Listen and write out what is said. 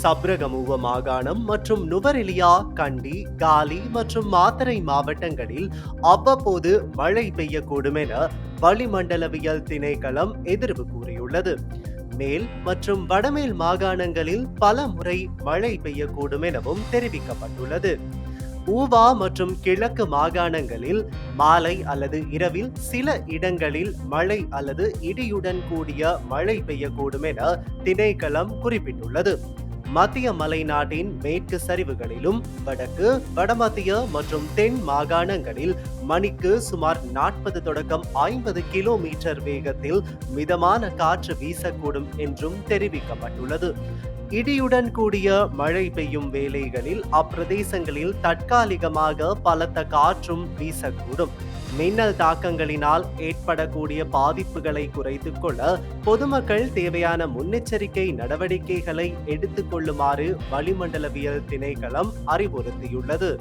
சப்ரகமுவ மாகாணம் மற்றும் நுவரெலியா கண்டி காலி மற்றும் மாத்தரை மாவட்டங்களில் அவ்வப்போது மழை பெய்யக்கூடும் என வளிமண்டலவியல் திணைக்களம் எதிர்வு கூறியுள்ளது. மேல் மற்றும் வடமேல் மாகாணங்களில் பல முறை மழை பெய்யக்கூடும் எனவும் தெரிவிக்கப்பட்டுள்ளது. ஊவா மற்றும் கிழக்கு மாகாணங்களில் மாலை அல்லது இரவில் சில இடங்களில் மழை அல்லது இடியுடன் கூடிய மழை பெய்யக்கூடும் என திணைக்களம் குறிப்பிட்டுள்ளது. மத்திய மலைநாட்டின் மேற்கு சரிவுகளிலும் வடக்கு வடமத்திய மற்றும் தென் மாகாணங்களில் மணிக்கு சுமார் நாற்பது தொடக்கம் ஐம்பது கிலோமீட்டர் வேகத்தில் மிதமான காற்று வீசக்கூடும் என்றும் தெரிவிக்கப்பட்டுள்ளது. இடியுடன் கூடிய மழை பெய்யும் வேளைகளில் அப்பிரதேசங்களில் தற்காலிகமாக பலத்த காற்றும் வீசக்கூடும். மின்னல் தாக்கங்களினால் ஏற்படக்கூடிய பாதிப்புகளை குறைத்து கொள்ள பொதுமக்கள் தேவையான முன்னெச்சரிக்கை நடவடிக்கைகளை எடுத்துக்கொள்ளுமாறு வளிமண்டலவியல் திணைக்களம் அறிவுறுத்தியுள்ளது.